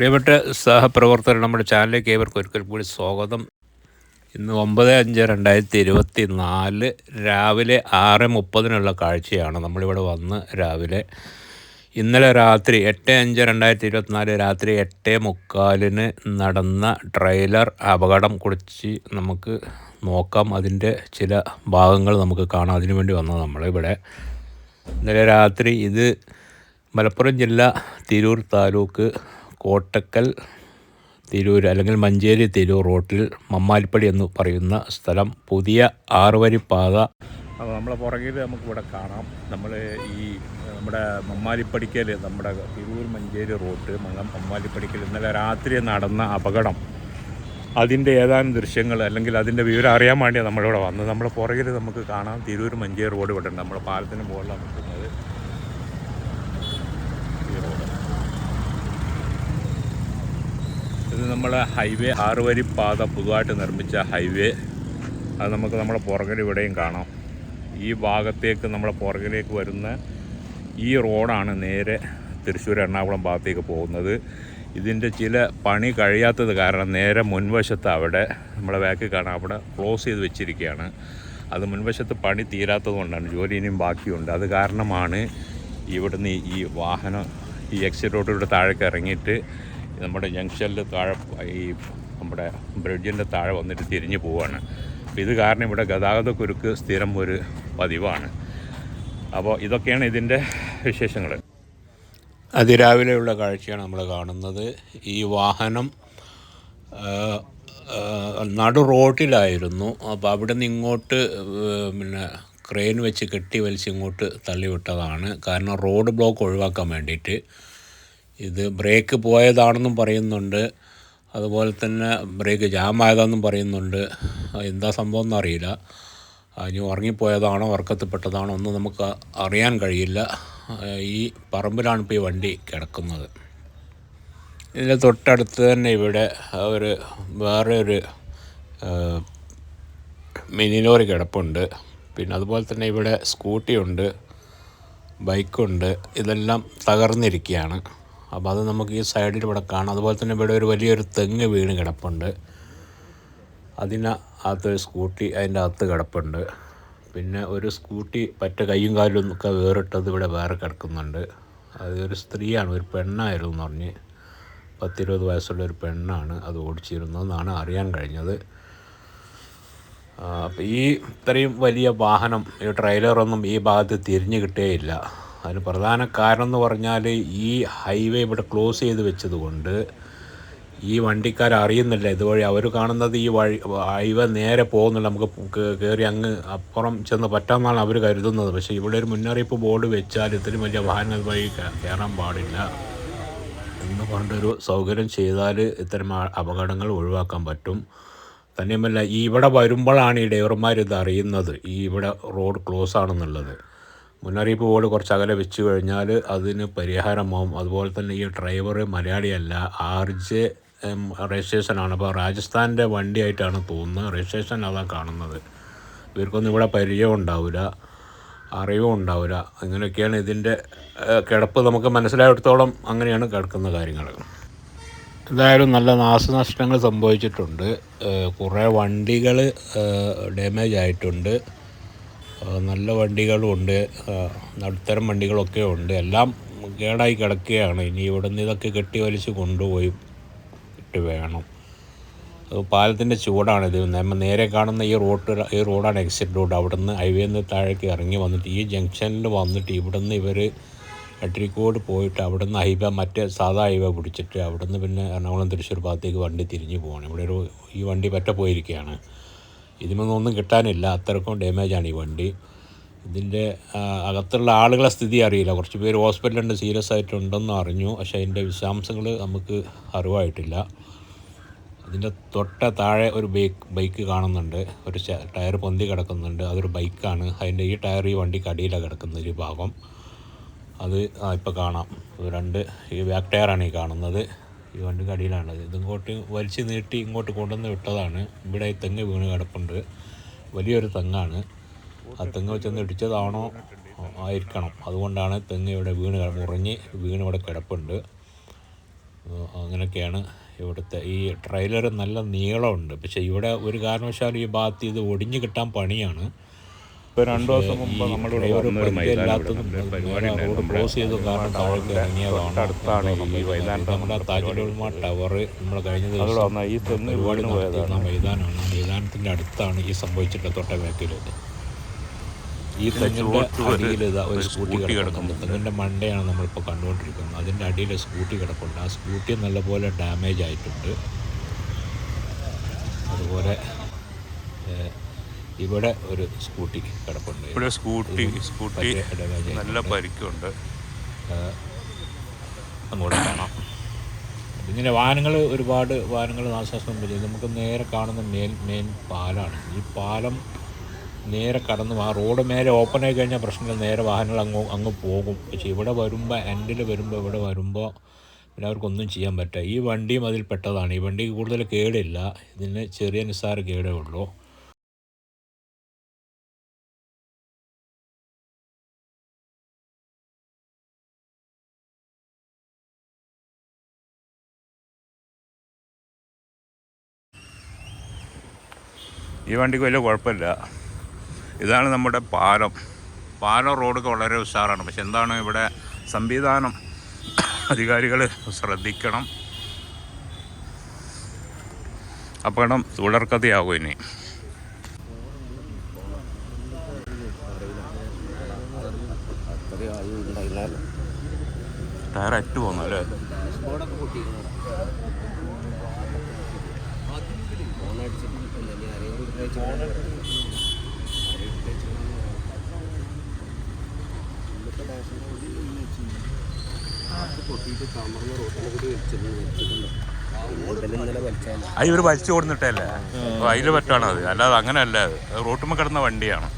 പ്രിയപ്പെട്ട സഹപ്രവർത്തകർ നമ്മുടെ ചാനലിലേക്ക് ഏവർക്കും ഒരിക്കൽ കൂടി സ്വാഗതം. ഇന്ന് ഒമ്പത് അഞ്ച് രണ്ടായിരത്തി ഇരുപത്തി നാല് രാവിലെ ആറ് മുപ്പതിനുള്ള കാഴ്ചയാണ് നമ്മളിവിടെ വന്ന് രാവിലെ. ഇന്നലെ രാത്രി എട്ട് അഞ്ച് രണ്ടായിരത്തി ഇരുപത്തിനാല് രാത്രി എട്ട് മുക്കാലിന് നടന്ന ട്രെയിലർ അപകടം കുറിച്ച് നമുക്ക് നോക്കാം. അതിന്റെ ചില ഭാഗങ്ങൾ നമുക്ക് കാണാം. അതിനു വേണ്ടി വന്നത് നമ്മളിവിടെ. ഇന്നലെ രാത്രി ഇത് മലപ്പുറം ജില്ല തിരൂർ താലൂക്ക് കോട്ടക്കൽ തിരൂർ അല്ലെങ്കിൽ മഞ്ചേരി തിരൂർ റോട്ടിൽ മമ്മാലിപ്പടി എന്ന് പറയുന്ന സ്ഥലം. പുതിയ ആറുവരിപ്പാത അപ്പോൾ നമ്മളെ പുറകിൽ നമുക്കിവിടെ കാണാം. നമ്മൾ ഈ നമ്മുടെ മമ്മാലിപ്പടിക്കൽ നമ്മുടെ തിരൂർ മഞ്ചേരി റോട്ട് മമ്മാലിപ്പടിക്കൽ ഇന്നലെ രാത്രി നടന്ന അപകടം. അതിന്റെ ഏതാനും ദൃശ്യങ്ങൾ അല്ലെങ്കിൽ അതിന്റെ വിവരം അറിയാൻ വേണ്ടിയാണ് നമ്മളിവിടെ വന്നത്. നമ്മുടെ പുറകിൽ നമുക്ക് കാണാം. തിരൂർ മഞ്ചേരി റോഡ് ഇവിടെ ഉണ്ട്. നമ്മുടെ പാലത്തിന് മുകളിലാണ് നിൽക്കുന്നത് ഈ റോഡ് ഇത് നമ്മളെ ഹൈവേ ആറുവരി പാത പുതുതായിട്ട് നിർമ്മിച്ച ഹൈവേ. അത് നമുക്ക് നമ്മുടെ പുറകിൽ ഇവിടെയും കാണാം. ഈ ഭാഗത്തേക്ക് നമ്മുടെ പുറകിലേക്ക് വരുന്ന ഈ റോഡാണ് നേരെ തൃശ്ശൂർ എറണാകുളം ഭാഗത്തേക്ക് പോകുന്നത്. ഇതിന്റെ ചില പണി കഴിയാത്തത് കാരണം നേരെ മുൻവശത്ത് അവിടെ നമ്മളെ ബാക്കിൽ കാണാം അവിടെ ക്ലോസ് ചെയ്ത് വെച്ചിരിക്കുകയാണ്. അത് മുൻവശത്ത് പണി തീരാത്തത് കൊണ്ടാണ് ജോലി ഇനിയും ബാക്കിയുണ്ട്. അത് കാരണമാണ് ഇവിടുന്ന് ഈ വാഹനം ഈ എക്സിറ്റ് റോഡിലൂടെ താഴേക്ക് ഇറങ്ങിയിട്ട് നമ്മുടെ ജംഗ്ഷനിൽ താഴെ ഈ നമ്മുടെ ബ്രിഡ്ജിന്റെ താഴെ വന്നിട്ട് തിരിഞ്ഞു പോവാണ്. ഇത് കാരണം ഇവിടെ ഗതാഗത കുരുക്ക് സ്ഥിരം ഒരു പതിവാണ്. അപ്പോൾ ഇതൊക്കെയാണ് ഇതിന്റെ വിശേഷങ്ങൾ. അതിരാവിലെയുള്ള കാഴ്ചയാണ് നമ്മൾ കാണുന്നത്. ഈ വാഹനം നടു റോഡിലായിരുന്നു അപ്പോൾ അവിടെ നിന്ന് ഇങ്ങോട്ട് പിന്നെ ക്രെയിൻ വെച്ച് കെട്ടി വലിച്ച് ഇങ്ങോട്ട് തള്ളിവിട്ടതാണ്. കാരണം റോഡ് ബ്ലോക്ക് ഒഴിവാക്കാൻ വേണ്ടിയിട്ട്. ഇത് ബ്രേക്ക് പോയതാണെന്നും പറയുന്നുണ്ട്. അതുപോലെ തന്നെ ബ്രേക്ക് ജാം ആയതാണെന്നും പറയുന്നുണ്ട് എന്താ സംഭവം എന്നറിയില്ല. ഇനി ഉറങ്ങിപ്പോയതാണോ ഉറക്കത്തിൽപ്പെട്ടതാണോ ഒന്നും നമുക്ക് അറിയാൻ കഴിയില്ല. ഈ പറമ്പിലാണ് ഇപ്പോൾ ഈ വണ്ടി കിടക്കുന്നത്. ഇതിന്റെ തൊട്ടടുത്ത് തന്നെ ഇവിടെ ഒരു വേറെ ഒരു മിനി ലോറി കിടപ്പുണ്ട്. പിന്നെ അതുപോലെ തന്നെ ഇവിടെ സ്കൂട്ടിയുണ്ട് ബൈക്കുണ്ട്. ഇതെല്ലാം തകർന്നിരിക്കുകയാണ്. അപ്പോൾ അത് നമുക്ക് ഈ സൈഡിൽ ഇവിടെ കാണാം. അതുപോലെ തന്നെ ഇവിടെ ഒരു വലിയൊരു തെങ്ങ് വീണ് കിടപ്പുണ്ട്. അതിന് അകത്തൊരു സ്കൂട്ടി അതിന്റെ അകത്ത് കിടപ്പുണ്ട്. പിന്നെ ഒരു സ്കൂട്ടി പറ്റ കയ്യും കാലും ഒക്കെ വേറിട്ടത് ഇവിടെ വേറെ കിടക്കുന്നുണ്ട്. അതൊരു സ്ത്രീയാണ് ഒരു പെണ്ണായിരുന്നു എന്ന് പറഞ്ഞ് പത്തിരുപത് വയസ്സുള്ള ഒരു പെണ്ണാണ് അത് ഓടിച്ചിരുന്നതെന്നാണ് അറിയാൻ കഴിഞ്ഞത്. അപ്പോൾ ഈ ഇത്രയും വലിയ വാഹനം ഈ ട്രെയിലറൊന്നും ഈ ഭാഗത്ത് തിരിഞ്ഞു കിട്ടുകയില്ല അതിന് പ്രധാന കാരണം എന്ന് പറഞ്ഞാൽ ഈ ഹൈവേ ഇവിടെ ക്ലോസ് ചെയ്ത് വെച്ചതുകൊണ്ട് ഈ വണ്ടിക്കാർ അറിയുന്നില്ല. ഇതുവഴി അവർ കാണുന്നത് ഈ വഴി ഹൈവേ നേരെ പോകുന്നില്ല. നമുക്ക് കയറി അങ്ങ് അപ്പുറം ചെന്ന് പറ്റാമെന്നാണ് അവർ കരുതുന്നത്. പക്ഷേ ഇവിടെ ഒരു മുന്നറിയിപ്പ് ബോർഡ് വെച്ചാൽ ഇത്രയും വലിയ വാഹനം വഴി കയറാൻ പാടില്ല എന്ന് പറഞ്ഞൊരു സൗകര്യം ചെയ്താൽ ഇത്തരം അപകടങ്ങൾ ഒഴിവാക്കാൻ പറ്റും. തന്നെയുമല്ല ഈ ഇവിടെ വരുമ്പോഴാണ് ഈ ഡ്രൈവർമാർ ഇത് അറിയുന്നത്. ഈ ഇവിടെ റോഡ് ക്ലോസ് ആണെന്നുള്ളത് മുന്നറിയിപ്പ് ബോർഡ് കുറച്ച് അകലെ വെച്ച് കഴിഞ്ഞാൽ അതിന് പരിഹാരമാവും. അതുപോലെ തന്നെ ഈ ഡ്രൈവർ മലയാളിയല്ല ആർ ജെ രജിസ്ട്രേഷനാണ് അപ്പോൾ രാജസ്ഥാന്റെ വണ്ടിയായിട്ടാണ് തോന്നുന്നത് രജിസ്ട്രേഷൻ അതാണ് കാണുന്നത്. ഇവർക്കൊന്നും ഇവിടെ പരിചയം ഉണ്ടാവില്ല അറിവും ഉണ്ടാവില്ല. അങ്ങനെയൊക്കെയാണ് ഇതിന്റെ കിടപ്പ്. നമുക്ക് മനസ്സിലായിടത്തോളം അങ്ങനെയാണ് കിടക്കുന്ന കാര്യങ്ങൾ. എന്തായാലും നല്ല നാശനഷ്ടങ്ങൾ സംഭവിച്ചിട്ടുണ്ട്. കുറേ വണ്ടികൾ ഡാമേജ് ആയിട്ടുണ്ട്. നല്ല വണ്ടികളും ഉണ്ട് ഏഹ്, നടുത്തരം വണ്ടികളൊക്കെ ഉണ്ട്. എല്ലാം കേടായി കിടക്കുകയാണ്. ഇനി ഇവിടെ നിന്ന് ഇതൊക്കെ കെട്ടി വലിച്ച് കൊണ്ടുപോയി ഇട്ട് വേണം. പാലത്തിന്റെ പാലത്തിന്റെ ചൂടാണിത് നമ്മൾ നേരെ കാണുന്ന ഈ റോഡ് ഈ റോഡാണ് എക്സിറ്റ് റോഡ് അവിടെ നിന്ന് ഹൈവേ നിന്ന് താഴേക്ക് ഇറങ്ങി വന്നിട്ട് ഈ ജംഗ്ഷനിൽ വന്നിട്ട് ഇവിടെ നിന്ന് ഇവർ അട്രിക്കോട് പോയിട്ട് അവിടെ നിന്ന് ഹൈവേ മറ്റേ സാധാ ഹൈവേ പിടിച്ചിട്ട് അവിടെ നിന്ന് പിന്നെ എറണാകുളം തൃശ്ശൂർ ഭാഗത്തേക്ക് വണ്ടി തിരിഞ്ഞ് പോകണം ഇവിടെ ഒരു ഈ വണ്ടി പറ്റ പോയിരിക്കുകയാണ്. ഇതിനൊന്നും ഒന്നും കിട്ടാനില്ല. അത്രക്കും ഡാമേജാണ് ഈ വണ്ടി. ഇതിന്റെ അകത്തുള്ള ആളുകളെ സ്ഥിതി അറിയില്ല. കുറച്ച് പേര് ഹോസ്പിറ്റലുണ്ട് സീരിയസ് ആയിട്ടുണ്ടെന്ന് അറിഞ്ഞു. പക്ഷേ അതിന്റെ വിശദാംശങ്ങൾ നമുക്ക് അറിവായിട്ടില്ല. അതിന്റെ തൊട്ട താഴെ ഒരു ബൈക്ക് ബൈക്ക് കാണുന്നുണ്ട്. ഒരു ടയർ പൊന്തി കിടക്കുന്നുണ്ട്. അതൊരു ബൈക്കാണ്. അതിന്റെ ഈ ടയർ ഈ വണ്ടിക്ക് അടിയിലാണ് കിടക്കുന്ന ഒരു ഭാഗം. അത് ഇപ്പോൾ കാണാം. രണ്ട് ഈ ബാക്ക് ടയറാണ് ഈ കാണുന്നത്. ഈ വണ്ടിക്ക് അടിയിലാണത് ഇതിങ്ങോട്ട് വലിച്ച് നീട്ടി ഇങ്ങോട്ട് കൊണ്ടുവന്ന് വിട്ടതാണ്. ഇവിടെ ഈ തെങ്ങ് വീണ് കിടപ്പുണ്ട്. വലിയൊരു തെങ്ങാണ്. ആ തെങ്ങ് വെച്ചൊന്ന് ഇടിച്ചതാണോ? ആയിരിക്കണം. അതുകൊണ്ടാണ് തെങ്ങ് ഇവിടെ വീണ് മുറിഞ്ഞ് വീണ് ഇവിടെ കിടപ്പുണ്ട്. അങ്ങനെയൊക്കെയാണ് ഇവിടുത്തെ ഈ ട്രെയിലർ നല്ല നീളമുണ്ട്. പക്ഷേ ഇവിടെ ഒരു കാരണവശാലും ഈ ഭാഗത്ത് ഇത് ഒടിഞ്ഞു കിട്ടാൻ പണിയാണ്. ഇപ്പോൾ രണ്ടു ദിവസം മുമ്പ് നമ്മളിവിടെ റോഡ് ക്ലോസ് ചെയ്തു കാരണം ടവർക്ക് ഇറങ്ങിയതാണ്. അടുത്താണ് നമ്മുടെ താജുൽ ടവർ നമ്മൾ കഴിഞ്ഞ ദിവസം വന്ന ഈ തെന്ന് പരിപാടി നടത്തിയിരുന്ന മൈതാനമാണ്. മൈതാനത്തിന്റെ അടുത്താണ് ഈ സംഭവിച്ചിട്ട് തൊട്ട ബാക്കിൽ ഈ തെങ്ങിന്റെ അടിയിൽ ഒരു സ്കൂട്ടി കിടക്കുന്നുണ്ട് തെങ്ങിന്റെ മണ്ടയാണ് നമ്മളിപ്പോൾ കണ്ടുകൊണ്ടിരിക്കുന്നത്. അതിന്റെ അടിയിൽ സ്കൂട്ടി കിടപ്പുണ്ട്. ആ സ്കൂട്ടി നല്ലപോലെ ഡാമേജ് ആയിട്ടുണ്ട്. അതുപോലെ ഇവിടെ ഒരു സ്കൂട്ടി കിടപ്പുണ്ട്. ഇവിടെ സ്കൂട്ടി സ്കൂട്ടി നല്ല പരിക്കുണ്ട്. അങ്ങോട്ട് കാണാം. ഇങ്ങനെ വാഹനങ്ങൾ ഒരുപാട് വാഹനങ്ങൾ നാശനാശം ചെയ്തു. നമുക്ക് നേരെ കാണുന്ന മെയിൻ മെയിൻ പാലാണ്. ഈ പാലം നേരെ കടന്നു ആ റോഡ് മേലെ ഓപ്പൺ ആയി കഴിഞ്ഞാൽ പ്രശ്നമില്ല. നേരെ വാഹനങ്ങൾ അങ്ങ് അങ്ങ് പോകും. പക്ഷേ ഇവിടെ വരുമ്പോൾ എൻഡിൽ വരുമ്പോൾ ഇവിടെ വരുമ്പോൾ പിന്നെ അവർക്കൊന്നും ചെയ്യാൻ പറ്റില്ല. ഈ വണ്ടിയും അതിൽ പെട്ടതാണ്. ഈ വണ്ടിക്ക് കൂടുതൽ കേടില്ല. ഇതിന് ചെറിയ നിസ്സാര കേടേ ഉള്ളൂ. ഈ വണ്ടിക്ക് വലിയ കുഴപ്പമില്ല. ഇതാണ് നമ്മുടെ പാലം. പാലം റോഡൊക്കെ വളരെ ഉഷാറാണ്. പക്ഷെ എന്താണ് ഇവിടെ സംവിധാനം? അധികാരികൾ ശ്രദ്ധിക്കണം. അപകടം തുടർക്കഥയാകും ഇനി. ടയർ അറ്റ് പോകുന്നു അല്ലേ? അത് വലിച്ചു കൊടുത്തിട്ടല്ലേ അതിൽ പറ്റാണത്. അല്ലാതെ അങ്ങനെയല്ല അത് റോട്ടുമ്മ കിടന്ന വണ്ടിയാണ്.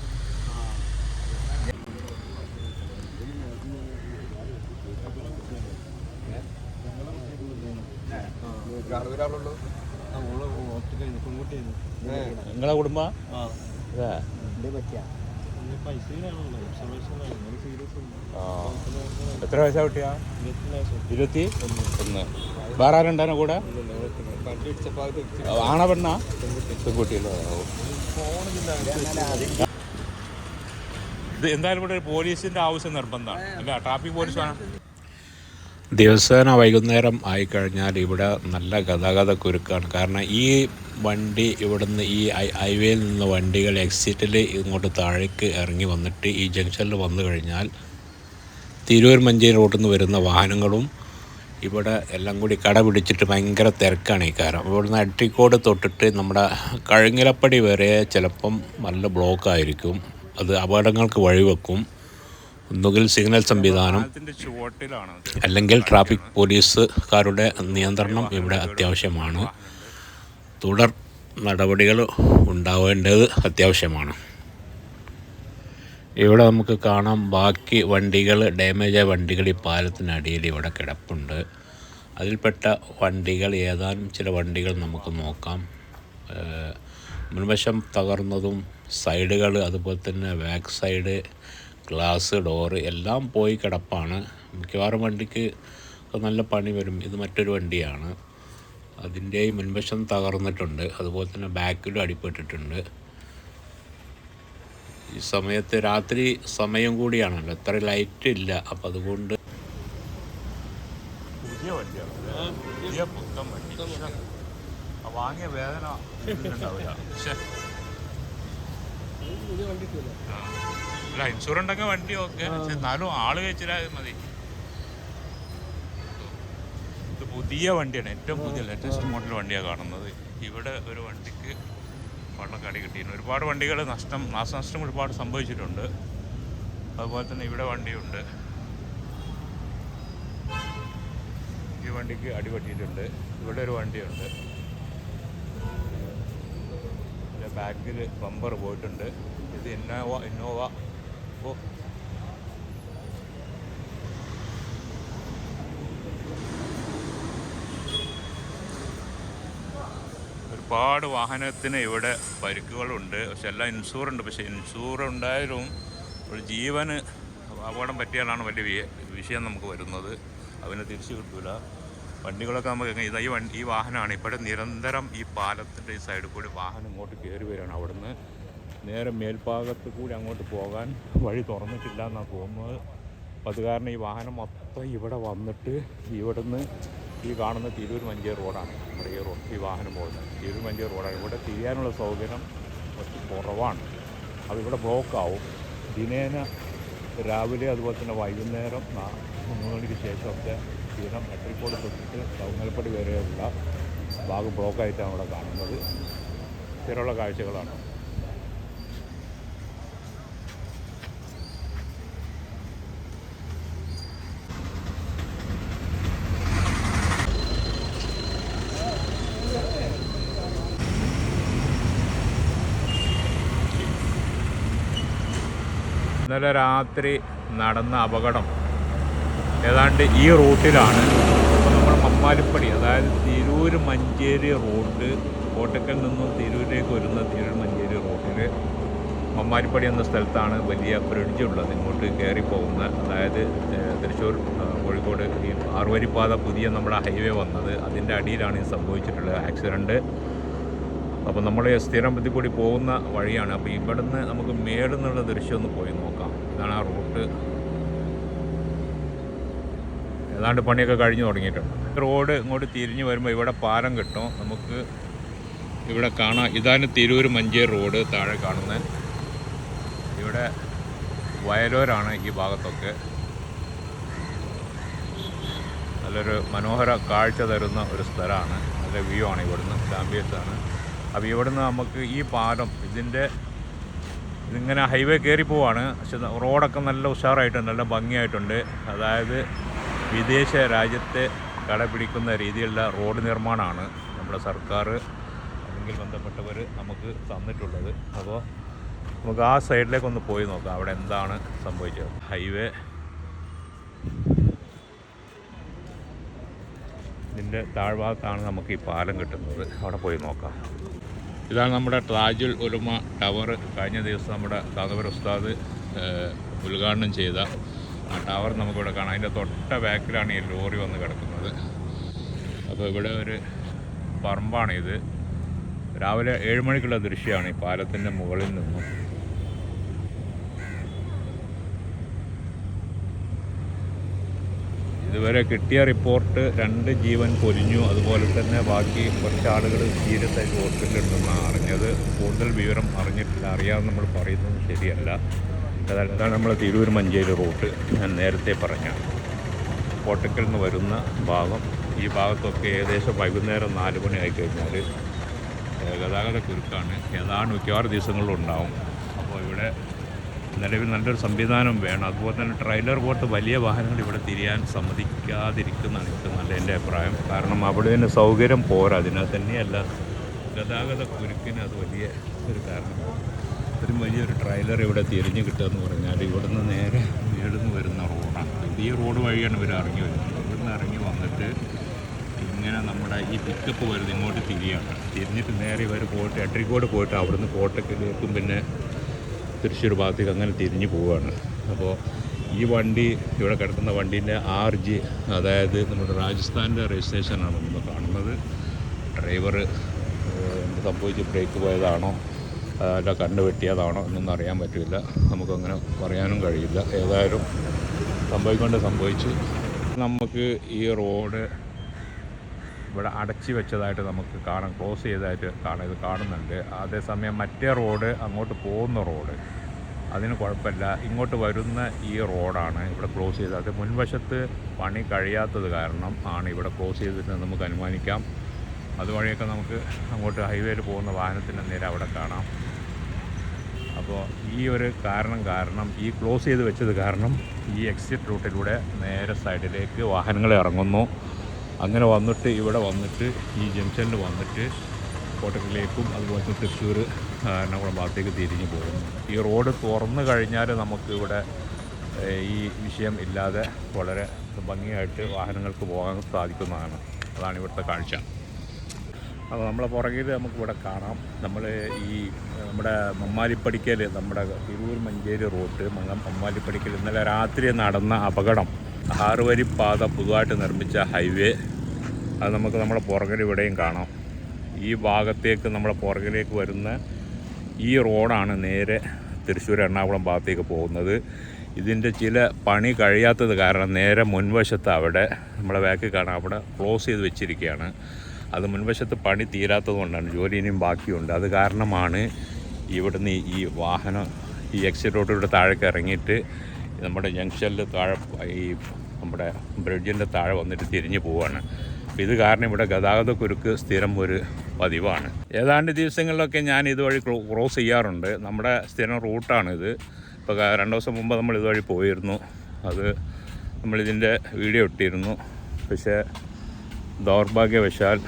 കുടുംബ എത്ര വയസ്സാ കുട്ടിയാ? ഇരുപത്തി ഒന്ന്. വേറെ ആരുണ്ടായിരുന്നു കൂടെ? ആണ പെണ്ണാ? പെൺകുട്ടിയല്ലോ? ഇത് എന്തായാലും ഇവിടെ ഒരു പോലീസിന്റെ ആവശ്യം നിർബന്ധമാണ്. അല്ല ട്രാഫിക് പോലീസ് വേണം. ദിവസേന വൈകുന്നേരം ആയിക്കഴിഞ്ഞാൽ ഇവിടെ നല്ല ഗതാഗത കുരുക്കാണ്. കാരണം ഈ വണ്ടി ഇവിടുന്ന് ഈ ഹൈവേയിൽ നിന്ന് വണ്ടികൾ എക്സിറ്റിൽ ഇങ്ങോട്ട് താഴേക്ക് ഇറങ്ങി വന്നിട്ട് ഈ ജംഗ്ഷനിൽ വന്നു കഴിഞ്ഞാൽ തിരൂർ മഞ്ചേരി റോഡിൽ നിന്ന് വരുന്ന വാഹനങ്ങളും ഇവിടെ എല്ലാം കൂടി കട പിടിച്ചിട്ട് ഭയങ്കര തിരക്കാണ് ഈ കാരണം ഇവിടുന്ന് അട്ടിക്കോട് തൊട്ടിട്ട് നമ്മുടെ കഴുങ്ങിലപ്പടി വരെ ചിലപ്പം നല്ല ബ്ലോക്കായിരിക്കും അത് അപകടങ്ങൾക്ക് വഴിവെക്കും ഒന്നുകിൽ സിഗ്നൽ സംവിധാനം. അല്ലെങ്കിൽ ട്രാഫിക് പോലീസുകാരുടെ നിയന്ത്രണം ഇവിടെ അത്യാവശ്യമാണ്. തുടർ നടപടികൾ ഉണ്ടാവേണ്ടത് അത്യാവശ്യമാണ്. ഇവിടെ നമുക്ക് കാണാം ബാക്കി വണ്ടികൾ ഡാമേജായ വണ്ടികൾ ഈ പാലത്തിനടിയിൽ ഇവിടെ കിടപ്പുണ്ട്. അതിൽപ്പെട്ട വണ്ടികൾ ഏതാനും ചില വണ്ടികൾ നമുക്ക് നോക്കാം. മുൻവശം തകർന്നതും സൈഡുകൾ അതുപോലെ തന്നെ ബാക്ക് സൈഡ് ഗ്ലാസ് ഡോറ് എല്ലാം പോയി കിടപ്പാണ്. മിക്കവാറും വണ്ടിക്ക് നല്ല പണി വരും. ഇത് മറ്റൊരു വണ്ടിയാണ്. അതിന്റെ മുൻവശം തകർന്നിട്ടുണ്ട്. അതുപോലെ തന്നെ ബാക്കിലും അടിപ്പെട്ടിട്ടുണ്ട് ഈ സമയത്ത് രാത്രി സമയം കൂടിയാണല്ലോ. എത്ര ലൈറ്റ് ഇല്ല. അപ്പം അതുകൊണ്ട് വാങ്ങിയ വേദന ഉണ്ടെങ്കിൽ വണ്ടി ഓക്കെ. എന്നാലും ആൾ കഴിച്ചില്ല മതി ഇത് പുതിയ വണ്ടിയാണ്. ഏറ്റവും പുതിയ ലേറ്റസ്റ്റ് മോഡൽ വണ്ടിയാണ് കാണുന്നത്. ഇവിടെ ഒരു വണ്ടിക്ക് വള്ളക്കാടി കിട്ടിയിരുന്നു ഒരുപാട് വണ്ടികൾ നഷ്ടം നാശനഷ്ടം ഒരുപാട് സംഭവിച്ചിട്ടുണ്ട്. അതുപോലെ തന്നെ ഇവിടെ വണ്ടിയുണ്ട്. ഈ വണ്ടിക്ക് അടിപറ്റിയിട്ടുണ്ട് ഇവിടെ ഒരു വണ്ടിയുണ്ട്. ബാക്കിൽ ബമ്പർ പോയിട്ടുണ്ട്. ഇത് ഇന്നോവ ഇന്നോവ ഓ ഒരുപാട് വാഹനത്തിന് ഇവിടെ പരിക്കുകളുണ്ട്. പക്ഷെ എല്ലാം ഇൻഷൂർ ഉണ്ട് പക്ഷേ ഇൻഷൂർ ഉണ്ടായാലും ഒരു ജീവന് അപകടം പറ്റിയാലാണ് വലിയ വിഷയം നമുക്ക് വരുന്നത്. അവനെ തിരിച്ചു കിട്ടൂല. വണ്ടികളൊക്കെ നമുക്ക് ഈ വണ്ടി ഈ വാഹനമാണ്. ഇവിടെ നിരന്തരം ഈ പാലത്തിന്റെ ഈ സൈഡിൽ കൂടി വാഹനം ഇങ്ങോട്ട് കയറി വരികയാണ്. അവിടുന്ന് നേരെ മേൽഭാഗത്ത് കൂടി അങ്ങോട്ട് പോകാൻ വഴി തുറന്നിട്ടില്ല എന്നാണ് തോന്നുന്നത്. അത് കാരണം ഈ വാഹനം മൊത്തം ഇവിടെ വന്നിട്ട് ഇവിടുന്ന് ഈ കാണുന്ന തിരൂർ മഞ്ചേരി റോഡാണ്. നമ്മുടെ ഈ റോഡ് ഈ വാഹനം പോകുന്നത്. തിരൂർ മഞ്ചേരി റോഡാണ് ഇവിടെ തിരിയാനുള്ള സൗകര്യം കുറവാണ്. അത് ഇവിടെ ബ്ലോക്കാവും ദിനേന രാവിലെ അതുപോലെ തന്നെ വൈകുന്നേരം മൂന്ന് മണിക്ക് ശേഷമൊക്കെ ദിനം മെട്രിക്കോട് തൊട്ടിട്ട് കൗങ്ങൽപ്പടി വരെയുള്ള ഭാഗം ബ്ലോക്കായിട്ടാണ് ഇവിടെ കാണുന്നത്. സ്ഥിരമുള്ള കാഴ്ചകളാണ്. ഇന്നലെ രാത്രി നടന്ന അപകടം. ഏതാണ്ട് ഈ റൂട്ടിലാണ് അപ്പോൾ നമ്മൾ മമ്മാലിപ്പടി അതായത് തിരൂർ മഞ്ചേരി റോഡ് കോട്ടക്കൽ നിന്നും തിരൂരിലേക്ക് വരുന്ന തിരൂർ മഞ്ചേരി റോഡിൽ മമ്മാലിപ്പടി എന്ന സ്ഥലത്താണ് വലിയ ബ്രിഡ്ജ് ഉള്ളത്. ഇങ്ങോട്ട് കയറി പോകുന്ന അതായത് തൃശ്ശൂർ കോഴിക്കോട് ഈ ആറുവരിപ്പാത പുതിയ നമ്മുടെ ഹൈവേ വന്നത്. അതിന്റെ അടിയിലാണ് ഈ സംഭവിച്ചിട്ടുള്ളത് ആക്സിഡന്റ് അപ്പോൾ നമ്മൾ സ്ഥിരം ഇതിൽ കൂടി പോകുന്ന വഴിയാണ്. അപ്പോൾ ഇവിടുന്ന് നമുക്ക് മേടുന്നുള്ള ദൃശ്യം ഒന്ന് പോയി നോക്കാം. ഇതാണ് ആ റൂട്ട്. ഏതാണ്ട് പണിയൊക്കെ കഴിഞ്ഞു തുടങ്ങിയിട്ടുണ്ട്. റോഡ് ഇങ്ങോട്ട് തിരിഞ്ഞ് വരുമ്പോൾ ഇവിടെ പാലം കിട്ടും. നമുക്ക് ഇവിടെ കാണാം. ഇതാണ് തിരൂർ മഞ്ചേരി റോഡ് താഴെ കാണുന്നത് ഇവിടെ വയലോരാണ് ഈ ഭാഗത്തൊക്കെ. നല്ലൊരു മനോഹര കാഴ്ച തരുന്ന ഒരു സ്ഥലമാണ്. നല്ല വ്യൂ ആണ് ഇവിടുന്ന്. ആംബിയൻസ് ആണ്. അപ്പോൾ ഇവിടുന്ന് നമുക്ക് ഈ പാലം ഇതിന്റെ ഇതിങ്ങനെ ഹൈവേ കയറി പോവാണ്. പക്ഷെ റോഡൊക്കെ നല്ല ഉഷാറായിട്ടുണ്ട് നല്ല ഭംഗിയായിട്ടുണ്ട്. അതായത് വിദേശ രാജ്യത്തെ കടപിടിക്കുന്ന രീതിയിലുള്ള റോഡ് നിർമ്മാണമാണ് നമ്മുടെ സർക്കാർ അല്ലെങ്കിൽ ബന്ധപ്പെട്ടവർ നമുക്ക് തന്നിട്ടുള്ളത്. അപ്പോൾ നമുക്ക് ആ സൈഡിലേക്ക് ഒന്ന് പോയി നോക്കാം. അവിടെ എന്താണ് സംഭവിച്ചത്? ഹൈവേ ഇതിന്റെ താഴ്ഭാഗത്താണ് നമുക്ക് ഈ പാലം കിട്ടുന്നത്. അവിടെ പോയി നോക്കാം. ഇതാണ് നമ്മുടെ താജുൽ ഉലുമ ടവർ. കഴിഞ്ഞ ദിവസം നമ്മുടെ ദാദവർ ഉസ്താദ് ഉദ്ഘാടനം ചെയ്ത ആ ടവർ നമുക്കിവിടെ കാണാം. അതിന്റെ തൊട്ട ബാക്കിലാണ് ഈ ലോറി വന്ന് കിടക്കുന്നത്. അപ്പോൾ ഇവിടെ ഒരു പറമ്പാണിത് രാവിലെ ഏഴ് മണിക്കുള്ള ദൃശ്യമാണ് ഈ പാലത്തിന്റെ മുകളിൽ നിന്നും. ഇതുവരെ കിട്ടിയ റിപ്പോർട്ട് രണ്ട് ജീവൻ പൊലിഞ്ഞു. അതുപോലെ തന്നെ ബാക്കി കുറച്ച് ആളുകൾ സീരിയസ് ഹോസ്പിറ്റലിലുണ്ടെന്നാണ് അറിഞ്ഞത്. കൂടുതൽ വിവരം അറിഞ്ഞിട്ടില്ല. അറിയാതെ നമ്മൾ പറയുന്നത് ശരിയല്ല. അതല്ല നമ്മൾ തിരൂർ മഞ്ചേരി റൂട്ട്. ഞാൻ നേരത്തെ പറഞ്ഞ കോട്ടക്കൽ നിന്ന് വരുന്ന ഭാഗം. ഈ ഭാഗത്തൊക്കെ ഏകദേശം വൈകുന്നേരം നാല് മണി ആയി കഴിഞ്ഞാൽ ഏഹ്, ഗതാഗത കുരുക്കാണ് ഏതാണ്ട് മിക്കവാറും ദിവസങ്ങളിലുണ്ടാവും. അപ്പോൾ ഇവിടെ നിലവിൽ നല്ലൊരു സംവിധാനം വേണം. അതുപോലെ തന്നെ ട്രെയിലർ പോലത്തെ വലിയ വാഹനങ്ങൾ ഇവിടെ തിരിയാൻ സമ്മതിക്കാതിരിക്കുന്നതാണ് ഏറ്റവും നല്ല എന്റെ അഭിപ്രായം. കാരണം അവിടെ തന്നെ സൗകര്യം പോരാ. അതിനാൽ തന്നെയല്ല ഗതാഗത കുരുക്കിന് അത് വലിയ ഒരു കാരണമാണ് ഒരു വലിയൊരു ട്രെയിലർ ഇവിടെ തിരിഞ്ഞ് കിട്ടുക എന്ന് പറഞ്ഞാൽ ഇവിടുന്ന് നേരെ വീടുന്ന് വരുന്ന റോഡാണ്. ഈ റോഡ് വഴിയാണ് ഇവർ ഇറങ്ങി വരുന്നത്. ഇവിടുന്ന് ഇറങ്ങി വന്നിട്ട് ഇങ്ങനെ നമ്മുടെ ഈ പിക്കപ്പ് വരുന്നത് ഇങ്ങോട്ട് തിരിയാണ്. തിരിഞ്ഞിട്ട് നേരെ ഇവർ പോയിട്ട് എട്രിക്കോട് പോയിട്ട് അവിടുന്ന് കോട്ടക്കലേക്കും പിന്നെ തൃശ്ശൂർ ഭാഗത്തേക്ക് അങ്ങനെ തിരിഞ്ഞു പോവുകയാണ് അപ്പോൾ ഈ വണ്ടി ഇവിടെ കിടക്കുന്ന വണ്ടീന്റെ ആർ ജി അതായത് നമ്മുടെ രാജസ്ഥാന്റെ രജിസ്ട്രേഷനാണ് നമ്മൾ കാണുന്നത്. ഡ്രൈവർ എന്ത് സംഭവിച്ച് ബ്രേക്ക് പോയതാണോ അല്ല കണ്ണ് വെട്ടിയതാണോ എന്നൊന്നും അറിയാൻ പറ്റില്ല. നമുക്കങ്ങനെ പറയാനും കഴിയില്ല. ഏതായാലും സംഭവിക്കൊണ്ട് സംഭവിച്ചു. നമുക്ക് ഈ റോഡ് ഇവിടെ അടച്ചു വെച്ചതായിട്ട് നമുക്ക് കാണാം. ക്ലോസ് ചെയ്തതായിട്ട് കാണാം. ഇത് കാണുന്നുണ്ട്. അതേസമയം മറ്റേ റോഡ് അങ്ങോട്ട് പോകുന്ന റോഡ്. അതിന് കുഴപ്പമില്ല. ഇങ്ങോട്ട് വരുന്ന ഈ റോഡാണ് ഇവിടെ ക്ലോസ് ചെയ്തത്. അത് മുൻവശത്ത് പണി കഴിയാത്തത് കാരണം ആണ് ഇവിടെ ക്ലോസ് ചെയ്തിട്ട് നമുക്ക് അനുമാനിക്കാം. അതുവഴിയൊക്കെ നമുക്ക് അങ്ങോട്ട് ഹൈവേയിൽ പോകുന്ന വാഹനത്തിന്റെ നേരെ അവിടെ കാണാം. അപ്പോൾ ഈ ഒരു കാരണം കാരണം ഈ ക്ലോസ് ചെയ്ത് വെച്ചത് കാരണം ഈ എക്സിറ്റ് റൂട്ടിലൂടെ നേരെ സൈഡിലേക്ക് വാഹനങ്ങൾ ഇറങ്ങുന്നു. അങ്ങനെ വന്നിട്ട് ഇവിടെ വന്നിട്ട് ഈ ജംഗ്ഷനിൽ വന്നിട്ട് കോട്ടക്കലേക്കും അതുപോലെ തന്നെ തൃശ്ശൂർ എറണാകുളം ഭാഗത്തേക്ക് തിരിഞ്ഞു പോകുന്നു. ഈ റോഡ് തുറന്നു കഴിഞ്ഞാൽ നമുക്ക് ഇവിടെ ഈ വിഷയം ഇല്ലാതെ വളരെ ഭംഗിയായിട്ട് വാഹനങ്ങൾക്ക് പോകാൻ സാധിക്കുന്നതാണ്. അതാണ് ഇവിടുത്തെ കാഴ്ച. അപ്പോൾ നമ്മളെ പുറകിൽ നമുക്കിവിടെ കാണാം. നമ്മൾ ഈ നമ്മുടെ മമ്മാലിപ്പടിക്കൽ നമ്മുടെ തിരൂർ മഞ്ചേരി റോഡ് മംഗം മമ്മാലിപ്പടിക്കൽ. ഇന്നലെ രാത്രി നടന്ന അപകടം. ആറുവരി പാത പുതുതായിട്ട് നിർമ്മിച്ച ഹൈവേ. അത് നമുക്ക് നമ്മുടെ പുറകിൽ ഇവിടെയും കാണാം. ഈ ഭാഗത്തേക്ക് നമ്മുടെ പുറകിലേക്ക് വരുന്ന ഈ റോഡാണ് നേരെ തൃശ്ശൂർ എറണാകുളം ഭാഗത്തേക്ക് പോകുന്നത്. ഇതിന്റെ ചില പണി കഴിയാത്തത് കാരണം നേരെ മുൻവശത്ത് അവിടെ നമ്മളെ ബാക്കിൽ കാണാം. അവിടെ ക്ലോസ് ചെയ്ത് വെച്ചിരിക്കുകയാണ്. അത് മുൻവശത്ത് പണി തീരാത്തത് കൊണ്ടാണ്. ജോലി ഇനിയും ബാക്കിയുണ്ട്. അത് കാരണമാണ് ഇവിടുന്ന് ഈ വാഹനം ഈ എക്സിറ്റ് റോഡിലൂടെ താഴേക്ക് ഇറങ്ങിയിട്ട് നമ്മുടെ ജംഗ്ഷനിൽ താഴെ ഈ നമ്മുടെ ബ്രിഡ്ജിന്റെ താഴെ വന്നിട്ട് തിരിഞ്ഞു പോവാണ്. ഇത് കാരണം ഇവിടെ ഗതാഗത കുരുക്ക് സ്ഥിരം ഒരു പതിവാണ്. ഏതാണ്ട് ദിവസങ്ങളിലൊക്കെ ഞാൻ ഇതുവഴി ക്രോസ് ചെയ്യാറുണ്ട്. നമ്മുടെ സ്ഥിരം റൂട്ടാണിത്. ഇപ്പോൾ രണ്ട് ദിവസം മുമ്പ് നമ്മൾ ഇതുവഴി പോയിരുന്നു. അത് നമ്മളിതിന്റെ വീഡിയോ ഇട്ടിരുന്നു. പക്ഷേ ദൗർഭാഗ്യവശാൽ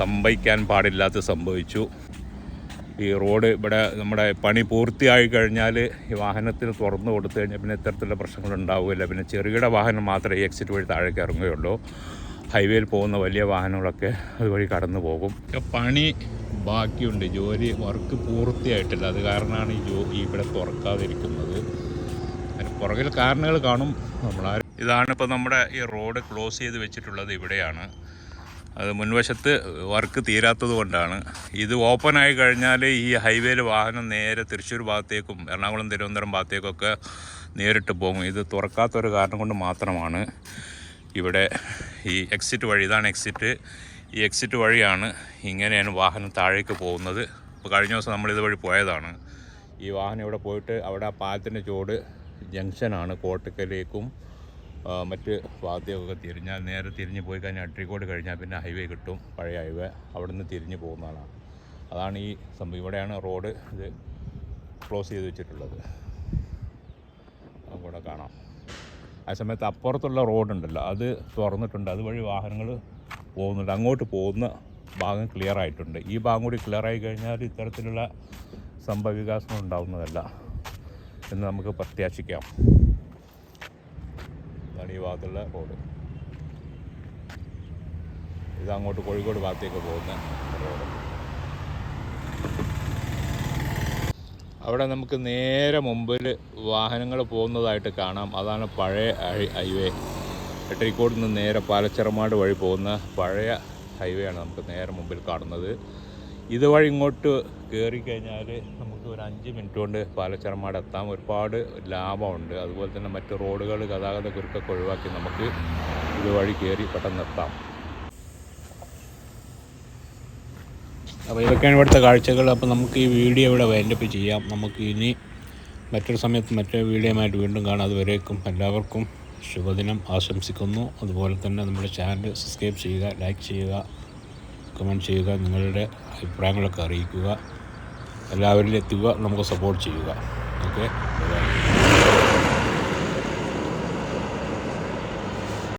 സംഭവിക്കാൻ പാടില്ലാത്ത സംഭവിച്ചു. ഈ റോഡ് ഇവിടെ നമ്മുടെ പണി പൂർത്തിയായി കഴിഞ്ഞാൽ ഈ വാഹനത്തിന് തുറന്നു കൊടുത്തു കഴിഞ്ഞാൽ പിന്നെ ഇത്തരത്തിലുള്ള പ്രശ്നങ്ങൾ ഉണ്ടാവില്ല പിന്നെ ചെറുകിട വാഹനം മാത്രമേ ഈ എക്സിറ്റ് വഴി താഴേക്ക് ഇറങ്ങുകയുള്ളൂ. ഹൈവേയിൽ പോകുന്ന വലിയ വാഹനങ്ങളൊക്കെ അതുവഴി കടന്നു പോകും. പണി ബാക്കിയുണ്ട്. ജോലി വർക്ക് പൂർത്തിയായിട്ടില്ല. അത് കാരണമാണ് ഈ ജോ ഇവിടെ തുറക്കാതിരിക്കുന്നത്. അതിന് പുറകിൽ കാരണങ്ങൾ കാണും. നമ്മളാരും ഇതാണ് ഇപ്പോൾ നമ്മുടെ ഈ റോഡ് ക്ലോസ് ചെയ്ത് വെച്ചിട്ടുള്ളത് ഇവിടെയാണ്. അത് മുൻവശത്ത് വർക്ക് തീരാത്തത് കൊണ്ടാണ്. ഇത് ഓപ്പൺ ആയി കഴിഞ്ഞാൽ ഈ ഹൈവേയിൽ വാഹനം നേരെ തൃശ്ശൂർ ഭാഗത്തേക്കും എറണാകുളം തിരുവനന്തപുരം ഭാഗത്തേക്കൊക്കെ നേരിട്ട് പോകും. ഇത് തുറക്കാത്തൊരു കാരണം കൊണ്ട് മാത്രമാണ് ഇവിടെ ഈ എക്സിറ്റ് വഴി ഇതാണ് എക്സിറ്റ് ഈ എക്സിറ്റ് വഴിയാണ് ഇങ്ങനെയാണ് വാഹനം താഴേക്ക് പോകുന്നത്. ഇപ്പോൾ കഴിഞ്ഞ ദിവസം നമ്മൾ ഇതുവഴി പോയതാണ്. ഈ വാഹനം ഇവിടെ പോയിട്ട് അവിടെ ആ പാലത്തിന്റെ ചുവട് ജംഗ്ഷനാണ് കോട്ടക്കലേക്കും മറ്റ് ഭാഗത്തേക്കൊക്കെ തിരിഞ്ഞാൽ നേരെ തിരിഞ്ഞ് പോയി കഴിഞ്ഞാൽ അട്രിക്കോട് കഴിഞ്ഞാൽ പിന്നെ ഹൈവേ കിട്ടും പഴയ ഹൈവേ അവിടെ നിന്ന് തിരിഞ്ഞ് പോകുന്നതാണ്. അതാണ് ഈ സംഭവം. ഇവിടെയാണ് റോഡ് ഇത് ക്ലോസ് ചെയ്ത് വെച്ചിട്ടുള്ളത്. അവിടെ കാണാം. ആ സമയത്ത് അപ്പുറത്തുള്ള റോഡുണ്ടല്ലോ അത് തുറന്നിട്ടുണ്ട്. അതുവഴി വാഹനങ്ങൾ പോകുന്നുണ്ട്. അങ്ങോട്ട് പോകുന്ന ഭാഗം ക്ലിയർ ആയിട്ടുണ്ട്. ഈ ഭാഗം കൂടി ക്ലിയർ ആയി കഴിഞ്ഞാൽ ഇത്തരത്തിലുള്ള സംഭവ വികാസങ്ങൾ ഉണ്ടാവുന്നതല്ല എന്ന് നമുക്ക് പ്രത്യാശിക്കാം. ഇതാണ് ഈ ഭാഗത്തുള്ള റോഡ്. ഇത് അങ്ങോട്ട് കോഴിക്കോട് ഭാഗത്തേക്ക് പോകുന്ന റോഡ്. അവിടെ നമുക്ക് നേരെ മുമ്പിൽ വാഹനങ്ങൾ പോകുന്നതായിട്ട് കാണാം. അതാണ് പഴയ ഹൈവേ. എട്ടരിക്കോട് നിന്ന് നേരെ പാലച്ചിറമാട് വഴി പോകുന്ന പഴയ ഹൈവേ ആണ് നമുക്ക് നേരെ മുമ്പിൽ കാണുന്നത്. ഇതുവഴി ഇങ്ങോട്ട് കയറി കഴിഞ്ഞാൽ ഒരു അഞ്ച് മിനിറ്റ് കൊണ്ട് പാലച്ചിറമാട് എത്താം ഒരുപാട് ലാഭമുണ്ട്. അതുപോലെ തന്നെ മറ്റ് റോഡുകൾ ഗതാഗത കുരുക്കൊക്കെ ഒഴിവാക്കി നമുക്ക് ഇതുവഴി കയറി പെട്ടെന്ന് എത്താം. അപ്പോൾ ഇതൊക്കെയാണ് ഇവിടുത്തെ കാഴ്ചകൾ. അപ്പോൾ നമുക്ക് ഈ വീഡിയോ ഇവിടെ വൈൻഡപ്പ് ചെയ്യാം. നമുക്ക് ഇനി മറ്റൊരു സമയത്ത് മറ്റൊരു വീഡിയോയുമായിട്ട് വീണ്ടും കാണാം. അതുവരേക്കും എല്ലാവർക്കും ശുഭദിനം. ആശംസിക്കുന്നു. അതുപോലെ തന്നെ നമ്മുടെ ചാനൽ സബ്സ്ക്രൈബ് ചെയ്യുക ലൈക്ക് ചെയ്യുക കമന്റ് ചെയ്യുക നിങ്ങളുടെ അഭിപ്രായങ്ങളൊക്കെ അറിയിക്കുക. എല്ലാവരിലും എത്തുക നമുക്ക് സപ്പോർട്ട് ചെയ്യുക. ഓക്കെ